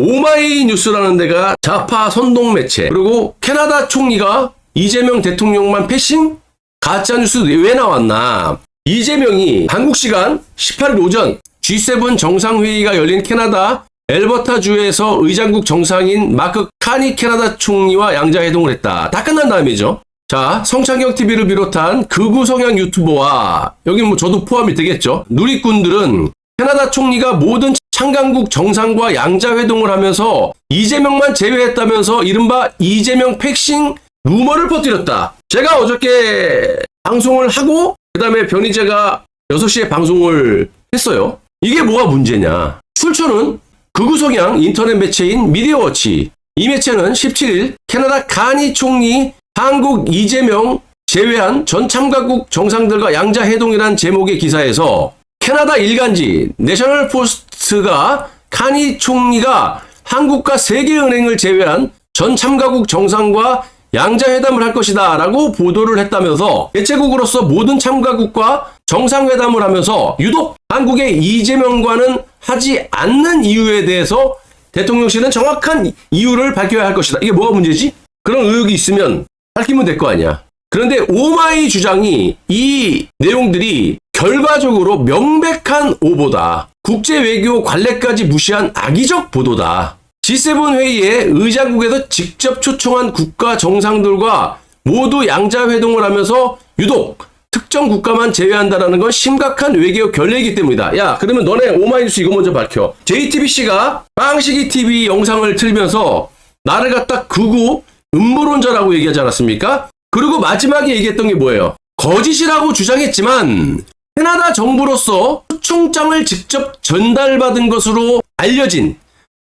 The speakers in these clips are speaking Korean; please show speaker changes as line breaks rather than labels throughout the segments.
오마이 뉴스라는 데가 좌파 선동 매체 그리고 캐나다 총리가 이재명 대통령만 패싱 가짜 뉴스 왜 나왔나 이재명이 한국 시간 18일 오전 G7 정상회의가 열린 캐나다 엘버타주에서 의장국 정상인 마크 카니 캐나다 총리와 양자회동을 했다. 다 끝난 다음이죠. 자, 성창경 TV를 비롯한 극우 성향 유튜버와 여기 뭐 저도 포함이 되겠죠. 누리꾼들은 캐나다 총리가 모든 창강국 정상과 양자회동을 하면서 이재명만 제외했다면서 이른바 이재명 패싱 루머를 퍼뜨렸다. 제가 어저께 방송을 하고 그 다음에 변희재가 6시에 방송을 했어요. 이게 뭐가 문제냐? 출처는 극우 성향 인터넷 매체인 미디어워치. 이 매체는 17일 캐나다 가니 총리 한국 이재명 제외한 전 참가국 정상들과 양자회동이란 제목의 기사에서 캐나다 일간지 내셔널 포스트가 카니 총리가 한국과 세계은행을 제외한 전 참가국 정상과 양자회담을 할 것이다 라고 보도를 했다면서 개최국으로서 모든 참가국과 정상회담을 하면서 유독 한국의 이재명과는 하지 않는 이유에 대해서 대통령실은 정확한 이유를 밝혀야 할 것이다. 이게 뭐가 문제지? 그런 의혹이 있으면 밝히면 될 거 아니야. 그런데 오마이 주장이 이 내용들이 결과적으로 명백한 오보다. 국제 외교 관례까지 무시한 악의적 보도다. G7 회의에 의장국에서 직접 초청한 국가 정상들과 모두 양자 회동을 하면서 유독 특정 국가만 제외한다라는 건 심각한 외교 결례이기 때문이다. 야, 그러면 너네 오마이뉴스 이거 먼저 밝혀. JTBC가 빵식이 TV 영상을 틀면서 나를 갖다 극우 음모론자라고 얘기하지 않았습니까? 그리고 마지막에 얘기했던 게 뭐예요? 거짓이라고 주장했지만 캐나다 정부로서 초청장을 직접 전달받은 것으로 알려진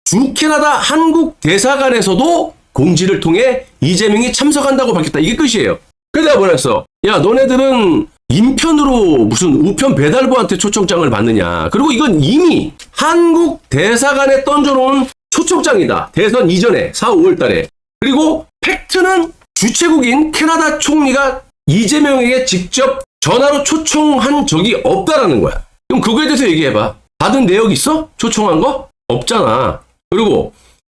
주 캐나다 한국 대사관에서도 공지를 통해 이재명이 참석한다고 밝혔다. 이게 끝이에요. 내가 뭐랬어? 야, 너네들은 인편으로 무슨 우편 배달부한테 초청장을 받느냐. 그리고 이건 이미 한국 대사관에 던져놓은 초청장이다. 대선 이전에 4, 5월 달에. 그리고 팩트는 주최국인 캐나다 총리가 이재명에게 직접 전화로 초청한 적이 없다라는 거야. 그럼 그거에 대해서 얘기해봐. 받은 내역 있어? 초청한 거? 없잖아. 그리고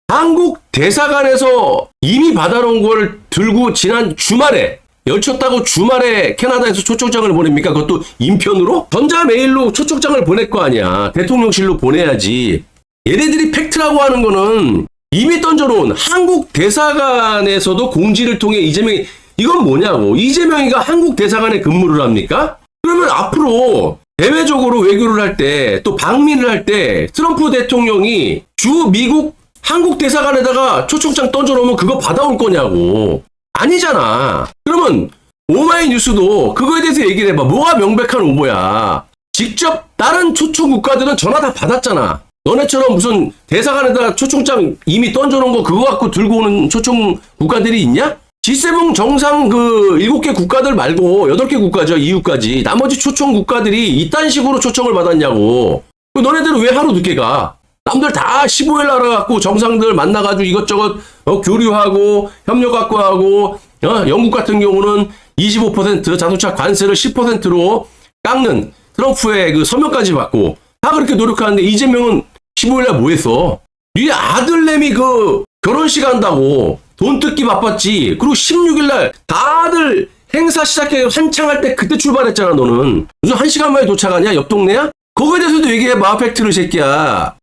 한국 대사관에서 이미 받아놓은 걸 들고 지난 주말에 열쳤다고 주말에 캐나다에서 초청장을 보냅니까? 그것도 인편으로? 전자 메일로 초청장을 보낼 거 아니야. 대통령실로 보내야지. 얘네들이 팩트라고 하는 거는 이미 던져놓은 한국 대사관에서도 공지를 통해 이재명이 이건 뭐냐고. 이재명이가 한국 대사관에 근무를 합니까? 그러면 앞으로 대외적으로 외교를 할 때 또 방민을 할때 트럼프 대통령이 주 미국 한국 대사관에다가 초청장 던져놓으면 그거 받아올 거냐고. 아니잖아. 그러면 오마이뉴스도 그거에 대해서 얘기를 해봐. 뭐가 명백한 오보야. 직접 다른 초청 국가들은 전화 다 받았잖아. 너네처럼 무슨 대사관에다 초청장 이미 던져놓은 거 그거 갖고 들고 오는 초청 국가들이 있냐? G7 정상 그 7개 국가들 말고 8개 국가죠. EU까지. 나머지 초청 국가들이 이딴 식으로 초청을 받았냐고. 그 너네들은 왜 하루 늦게 가? 남들 다 15일 날 와갖고 정상들 만나가지고 이것저것 어, 교류하고 협력 갖고 하고 어, 영국 같은 경우는 25% 자동차 관세를 10%로 깎는 트럼프의 그 서명까지 받고 다 그렇게 노력하는데 이재명은 15일 날 뭐 했어? 네 아들내미 그 결혼식 한다고 돈 뜯기 바빴지. 그리고 16일 날 다들 행사 시작해 한창 할 때 그때 출발했잖아 너는. 무슨 한 시간 만에 도착하냐? 옆 동네야? 그거에 대해서도 얘기해봐 팩트를 새끼야.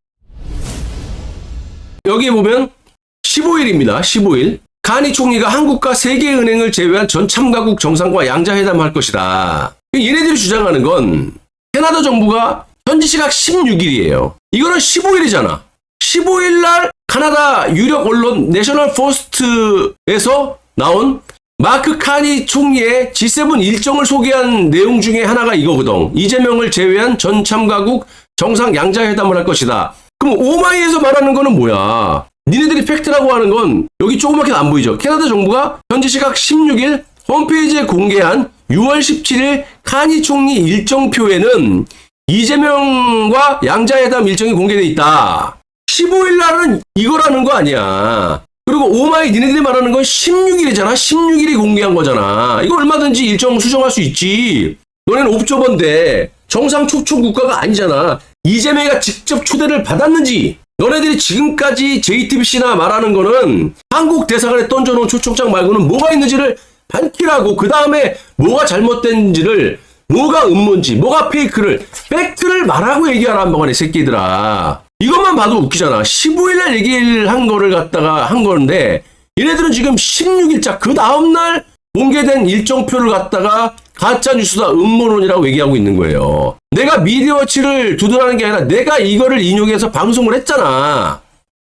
여기에 보면 15일입니다. 15일. 가니 총리가 한국과 세계은행을 제외한 전 참가국 정상과 양자회담을 할 것이다. 얘네들이 주장하는 건 캐나다 정부가 현지 시각 16일이에요. 이거는 15일이잖아. 15일 날 카나다 유력 언론 내셔널 포스트에서 나온 마크 카니 총리의 G7 일정을 소개한 내용 중에 하나가 이거거든. 이재명을 제외한 전 참가국 정상 양자회담을 할 것이다. 그럼 오마이에서 말하는 거는 뭐야? 니네들이 팩트라고 하는 건 여기 조그맣게 안 보이죠? 캐나다 정부가 현지 시각 16일 홈페이지에 공개한 6월 17일 카니 총리 일정표에는 이재명과 양자회담 일정이 공개돼 있다. 15일 날은 이거라는 거 아니야. 그리고 오마이 니네들이 말하는 건 16일이잖아. 16일이 공개한 거잖아. 이거 얼마든지 일정 수정할 수 있지. 너네는 옵저버인데 정상 초청 국가가 아니잖아. 이재명이가 직접 초대를 받았는지 너네들이 지금까지 JTBC나 말하는 거는 한국 대사관에 던져놓은 초청장 말고는 뭐가 있는지를 밝히라고 그 다음에 뭐가 잘못된지를 뭐가 음모인지 뭐가 페이크를 팩트를 말하고 얘기하라는 거네 새끼들아 이것만 봐도 웃기잖아 15일날 얘기를 한 거를 갖다가 한 건데 얘네들은 지금 16일자 그 다음날 공개된 일정표를 갖다가 가짜 뉴스다 음모론이라고 얘기하고 있는 거예요. 내가 미디어치를 두둔하는 게 아니라 내가 이거를 인용해서 방송을 했잖아.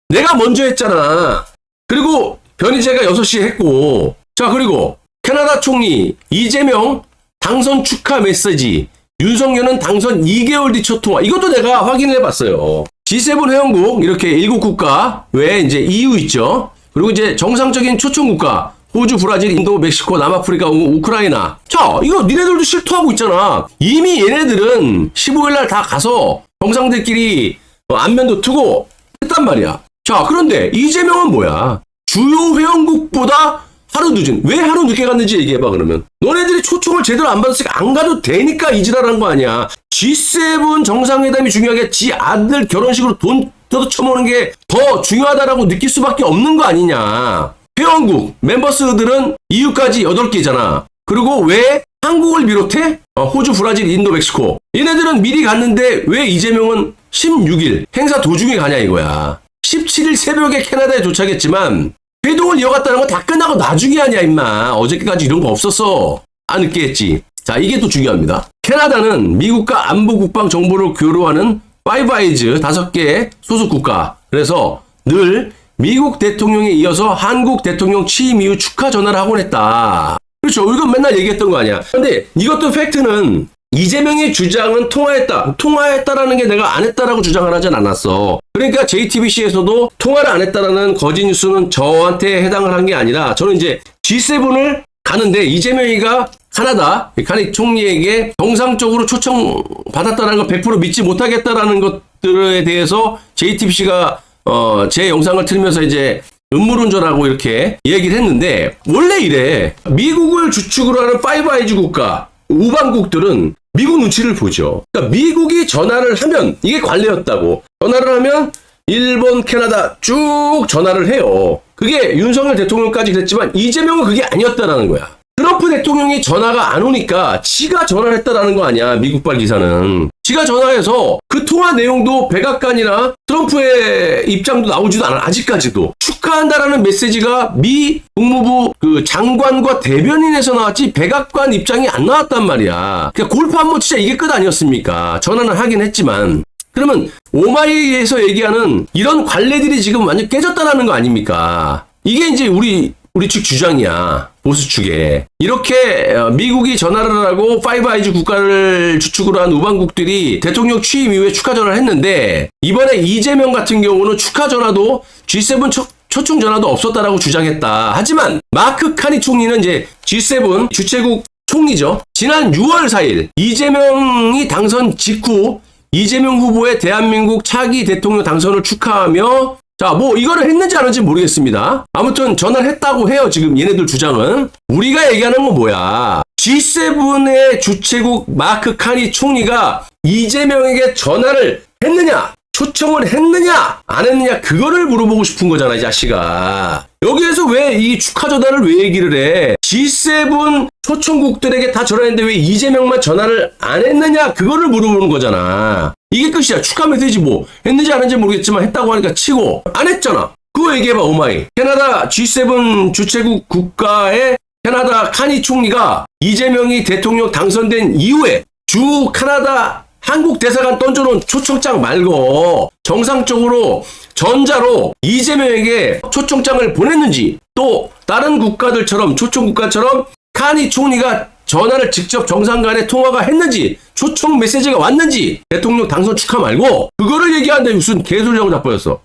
내가 먼저 했잖아. 그리고 변희재가 6시에 했고 자 그리고 캐나다 총리 이재명 당선 축하 메시지 윤석열은 당선 2개월 뒤 첫 통화 이것도 내가 확인해 봤어요. G7 회원국 이렇게 7 국가 외에 이제 EU 있죠. 그리고 이제 정상적인 초청 국가 호주, 브라질, 인도, 멕시코, 남아프리카, 우- 우크라이나. 자, 이거 니네들도 실토하고 있잖아. 이미 얘네들은 15일날 다 가서 정상들끼리 어, 안면도 트고 했단 말이야. 자, 그런데 이재명은 뭐야? 주요 회원국보다 하루 늦은. 왜 하루 늦게 갔는지 얘기해봐, 그러면. 너네들이 초청을 제대로 안 받았으니까 안 가도 되니까 이지랄한 거 아니야. G7 정상회담이 중요하게 지 아들 결혼식으로 돈 뜯어쳐먹는 게 더 중요하다라고 느낄 수밖에 없는 거 아니냐. 회원국, 멤버스들은 EU까지 8개잖아. 그리고 왜 한국을 비롯해? 어, 호주, 브라질, 인도, 멕시코. 얘네들은 미리 갔는데 왜 이재명은 16일 행사 도중에 가냐 이거야. 17일 새벽에 캐나다에 도착했지만 회동을 이어갔다는 건 다 끝나고 나중에 하냐 임마. 어저께까지 이런 거 없었어. 안 늦게 했지. 자 이게 또 중요합니다. 캐나다는 미국과 안보 국방 정보를 교류하는 파이브 아이즈 다섯 개의 소속 국가. 그래서 늘 미국 대통령에 이어서 한국 대통령 취임 이후 축하 전화를 하곤 했다. 그렇죠. 이건 맨날 얘기했던 거 아니야. 근데 이것도 팩트는 이재명의 주장은 통화했다. 통화했다라는 게 내가 안 했다라고 주장을 하진 않았어. 그러니까 JTBC에서도 통화를 안 했다라는 거짓 뉴스는 저한테 해당을 한 게 아니라 저는 이제 G7을 가는데 이재명이가 카나다 카니 총리에게 정상적으로 초청 받았다는 걸 100% 믿지 못하겠다라는 것들에 대해서 JTBC가 어, 제 영상을 틀면서 이제 음모론조라고 이렇게 얘기를 했는데 원래 이래 미국을 주축으로 하는 파이브 아이즈 국가 우방국들은 미국 눈치를 보죠. 그러니까 미국이 전화를 하면 이게 관례였다고 전화를 하면 일본, 캐나다 쭉 전화를 해요. 그게 윤석열 대통령까지 그랬지만 이재명은 그게 아니었다라는 거야. 트럼프 대통령이 전화가 안 오니까 지가 전화를 했다라는 거 아니야 미국발 기사는 지가 전화해서 그 통화 내용도 백악관이나 트럼프의 입장도 나오지도 않아 아직까지도 축하한다라는 메시지가 미 국무부 그 장관과 대변인에서 나왔지 백악관 입장이 안 나왔단 말이야 그러니까 골프 한번 진짜 이게 끝 아니었습니까 전화는 하긴 했지만 그러면 오마이에서 얘기하는 이런 관례들이 지금 완전 깨졌다라는 거 아닙니까 이게 이제 우리 우리 측 주장이야. 보수 측에. 이렇게 어, 미국이 전화를 하고 파이브 아이즈 국가를 주축으로 한 우방국들이 대통령 취임 이후에 축하 전화를 했는데 이번에 이재명 같은 경우는 축하 전화도 G7 초, 초청 전화도 없었다라고 주장했다. 하지만 마크 카니 총리는 이제 G7 주최국 총리죠. 지난 6월 4일 이재명이 당선 직후 이재명 후보의 대한민국 차기 대통령 당선을 축하하며 자, 뭐 이거를 했는지 안 했는지 모르겠습니다. 아무튼 전화를 했다고 해요. 지금 얘네들 주장은. 우리가 얘기하는 건 뭐야? G7의 주최국 마크 카니 총리가 이재명에게 전화를 했느냐? 초청을 했느냐? 안 했느냐? 그거를 물어보고 싶은 거잖아, 이 자식아. 여기에서 왜 이 축하 전화를 왜 얘기를 해? G7 초청국들에게 다 전화했는데 왜 이재명만 전화를 안 했느냐? 그거를 물어보는 거잖아. 이게 끝이야. 축하 메시지 뭐 했는지 안 했는지 모르겠지만 했다고 하니까 치고 안 했잖아. 그거 얘기해봐 오마이. 캐나다 G7 주최국 국가의 캐나다 카니 총리가 이재명이 대통령 당선된 이후에 주 카나다 한국 대사관 던져놓은 초청장 말고 정상적으로 전자로 이재명에게 초청장을 보냈는지 또 다른 국가들처럼 초청 국가처럼 카니 총리가 전화를 직접 정상 간에 통화가 했는지 초청 메시지가 왔는지 대통령 당선 축하 말고 그거를 얘기하는데 무슨 개소리라고 자빠졌어.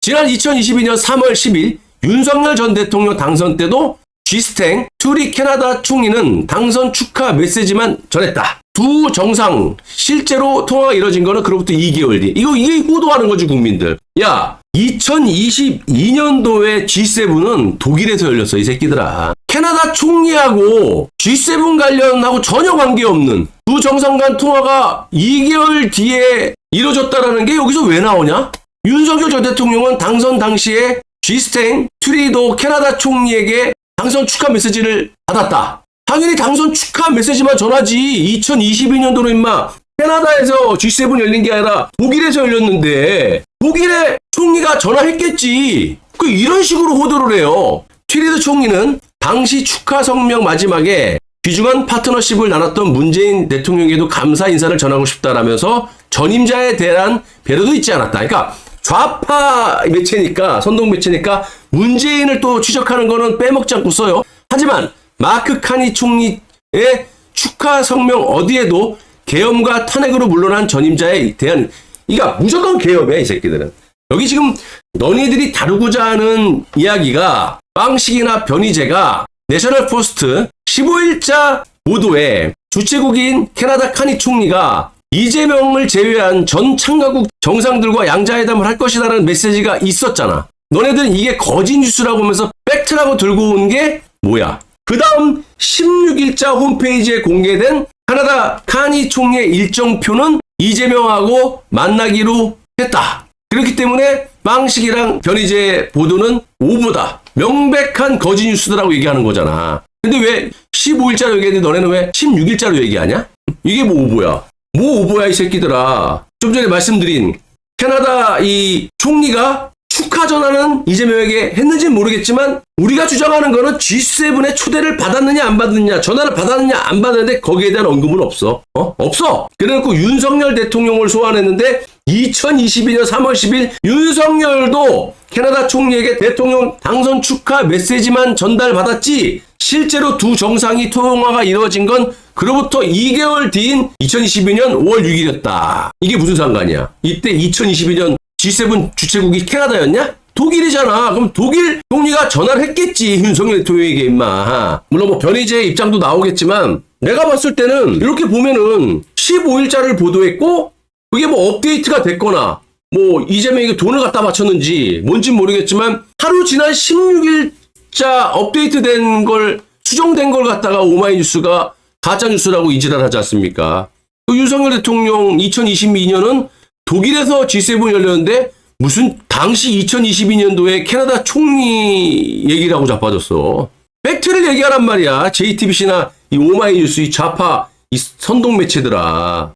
지난 2022년 3월 10일 윤석열 전 대통령 당선 때도 G스탱 투리 캐나다 총리는 당선 축하 메시지만 전했다. 두 정상 실제로 통화가 이뤄진 거는 그로부터 2개월 뒤. 이거 이게 호도하는 거지 국민들. 야 2022년도에 G7은 독일에서 열렸어 이 새끼들아. 캐나다 총리하고 G7 관련하고 전혀 관계없는 두 정상 간 통화가 2개월 뒤에 이뤄졌다라는 게 여기서 왜 나오냐? 윤석열 전 대통령은 당선 당시에 쥐스탱 트리도 캐나다 총리에게 당선 축하 메시지를 받았다. 당연히 당선 축하 메시지만 전하지. 2022년도로 임마 캐나다에서 G7 열린 게 아니라 독일에서 열렸는데 독일의 총리가 전화했겠지. 그 이런 식으로 호도를 해요. 트리도 총리는 당시 축하 성명 마지막에 귀중한 파트너십을 나눴던 문재인 대통령에게도 감사 인사를 전하고 싶다라면서 전임자에 대한 배려도 있지 않았다. 그러니까 좌파 매체니까 선동 매체니까 문재인을 또 추적하는 거는 빼먹지 않고 써요. 하지만 마크 카니 총리의 축하 성명 어디에도 계엄과 탄핵으로 물러난 전임자에 대한 이가 무조건 계엄이야 이 새끼들은. 여기 지금 너희들이 다루고자 하는 이야기가 빵식이나 변희재가 내셔널 포스트 15일자 보도에 주최국인 캐나다 카니 총리가 이재명을 제외한 전 참가국 정상들과 양자회담을 할 것이라는 메시지가 있었잖아. 너네들은 이게 거짓 뉴스라고 하면서 팩트라고 들고 온 게 뭐야? 그 다음 16일자 홈페이지에 공개된 캐나다 카니 총리의 일정표는 이재명하고 만나기로 했다. 그렇기 때문에 빵식이랑 변희재 보도는 오보다. 명백한 거짓 뉴스라고 얘기하는 거잖아. 근데 왜 15일자로 얘기했는데 너네는 왜 16일자로 얘기하냐? 이게 뭐 오보야? 뭐 오보야 이 새끼들아. 좀 전에 말씀드린 캐나다 이 총리가 축하 전화는 이재명에게 했는지는 모르겠지만 우리가 주장하는 거는 G7의 초대를 받았느냐 안 받느냐 전화를 받았느냐 안 받았는데 거기에 대한 언급은 없어. 어? 없어. 그래놓고 윤석열 대통령을 소환했는데 2022년 3월 10일 윤석열도 캐나다 총리에게 대통령 당선 축하 메시지만 전달받았지 실제로 두 정상이 통화가 이루어진 건 그로부터 2개월 뒤인 2022년 5월 6일이었다. 이게 무슨 상관이야? 이때 2022년 G7 주최국이 캐나다였냐? 독일이잖아. 그럼 독일 총리가 전화를 했겠지. 윤석열 대통령에게 임마. 물론 뭐 변희재의 입장도 나오겠지만 내가 봤을 때는 이렇게 보면은 15일자를 보도했고 그게 뭐 업데이트가 됐거나 뭐 이재명에게 돈을 갖다 바쳤는지 뭔진 모르겠지만 하루 지난 16일 자 업데이트된 걸 수정된 걸 갖다가 오마이뉴스가 가짜 뉴스라고 이지랄 하지 않습니까? 그 윤석열 대통령 2022년은 독일에서 G7 열렸는데 무슨 당시 2022년도에 캐나다 총리 얘기를 하고 자빠졌어. 팩트를 얘기하란 말이야. JTBC나 이 오마이뉴스 이 좌파 이 선동 매체들아.